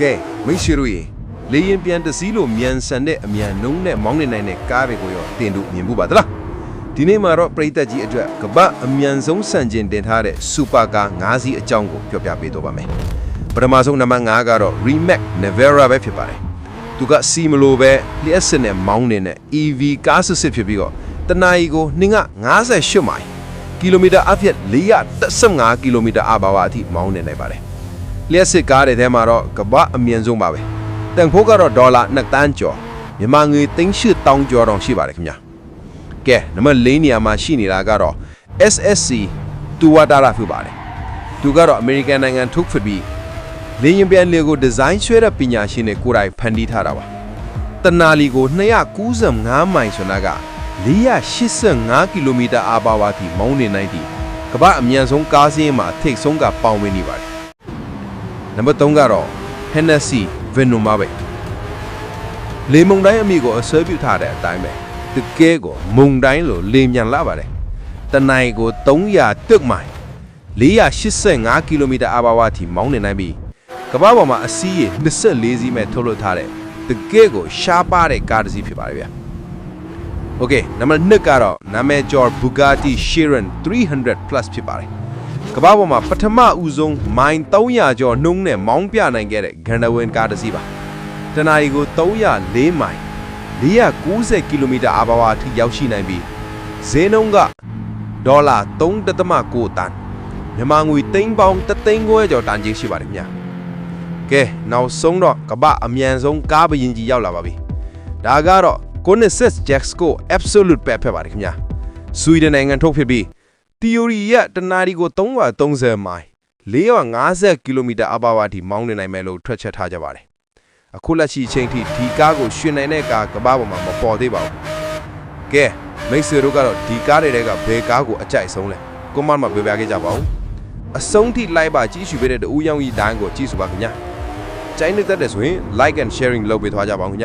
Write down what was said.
ကဲမိတ်ဆွေတို့ရေလေရင်ပြန်တစည်းလို့မြန်ဆန်တဲ့အမြန်နှုံးနဲ့မောင်းနေနိုင်တဲ့ကားတွေကိုရောတင်တို့မြင်မှုပါသလားဒီနေ့မှာတော့ပြည်သက်ကြီးအတွက်ကမ္ဘာအမြန်ဆုံးစံကျင်တင်ထားတဲ့စူပါကား၅စီးအကြောင်းကိုပြောပြပေးတော့ပါမယ်ပထမဆုံးနံပါတ်5ကတော့ Remax Nevera ပဲဖြစ်ပါတယ်သူကစီမလိုပဲလျှက်စစ်နဲ့မောင်းနေတဲ့ EV ကားစစ်စစ်ဖြစ်ပြီးတော့တနအီကိုနှင်းက58မိုင်ကီလိုမီတာအပြည့်415ကီလိုမီတာအဘာဝအထိမောင်းနေနိုင်ပါတယ် လျှက်စစ်ကားတွေထဲမှာတော့ကမ္ဘာအမြင့်ဆုံးပါပဲတန်ဖိုးကတော့ဒေါ်လာ2တန်းကျော်မြန်မာငွေ3,000တောင်းကျော်တောင်ရှိပါတယ်ခင်ဗျာကဲနံပါတ်၄နေရာမှာရှိနေတာကတော့ SSC တူဝါတာရာဖြစ်ပါတယ်သူကတော့ American နိုင်ငံထုတ်ဖြစ်ပြီးလေရင်ပြန်လေကိုဒီဇိုင်းဆွဲတဲ့ပညာရှင်တွေကိုယ်တိုင်ဖန်တီးထားတာပါတနာလီကို295မိုင်ဆိုတာက485ကီလိုမီတာအပါဝါထိမောင်းနေနိုင်သည့်ကမ္ဘာအမြန်ဆုံးကားစင်းမှာထိတ်ဆုံးကပေါင်ဝင်နေပါတယ် နံပါတ်3ကတော့ Hennessy Venom ပါပဲလေမုန်တိုင်းအမိကိုအစွဲပြုထားတဲ့အတိုင်းပဲတကယ်ကိုမုန်တိုင်းလိုလေမြန်လာပါတယ်တနိုင်ကို300ตึกမိုင်485ကီလိုမီတာအဘာဝအထိမောင်းနေနိုင်ပြီးကမ္ဘာပေါ်မှာအစီးရေ24စီးမဲ့ထုတ်လွှတ်ထားတဲ့တကယ်ကိုရှားပါတဲ့ကားတစ်စီးဖြစ်ပါတယ်ဗျာ Okay နံပါတ်2ကတော့နာမည်ကျော် Bugatti Chiron 300 plus ဖြစ်ပါတယ် ကမ္ဘာပေါ်မှာပထမဦးဆုံးမိုင်300ကျော်နှုံးနဲ့မောင်းပြနိုင်ခဲ့တဲ့ဂန်ဒဝင်ကားတစ်စီးပါတနအီကို304မိုင်490ကီလိုမီတာအဘာဝအထိရောက်ရှိနိုင်ပြီးဈေးနှုန်းကဒေါ်လာ3.9တန်းမြန်မာငွေသိန်းပေါင်း3သိန်းခွဲကျော်တန်ကြေးရှိပါတယ်ခင်ဗျာကဲနောက်ဆုံးတော့ကမ္ဘာအမြန်ဆုံးကားဘရင်ကြီးရောက်လာပါပြီဒါကတော့ Koenigsegg Jaxco Absolute ပဲဖြစ်ပါတယ်ခင်ဗျာဆွီဒင်နိုင်ငံထုတ်ဖြစ်ပြီး theory ရတနာရီကို330မိုင်450ကီလိုမီတာအပါဝါထိမောင်းနေနိုင်မယ်လို့ထွက်ချက်ထားကြပါတယ်အခုလက်ရှိအချိန်ထိဒီကားကိုရှင်နိုင်တဲ့ကားကမ္ဘာပေါ်မှာမပေါ်သေးပါဘူးကဲမိတ်ဆွေတို့ကတော့ဒီကားတွေကဘယ်ကားကိုအကြိုက်ဆုံးလဲကွန်မန့်မှာပြောပြခဲ့ကြပါဦးအဆုံးထိ like ပါကြည့်ရှုပေးတဲ့တူရောင်းကြီးတိုင်းကိုကြည့်စုပါခင်ဗျာကျိုင်းနေတတ်တယ်ဆိုရင် like and sharing လုပ်ပေးသွားကြပါဦးခင်ဗျာ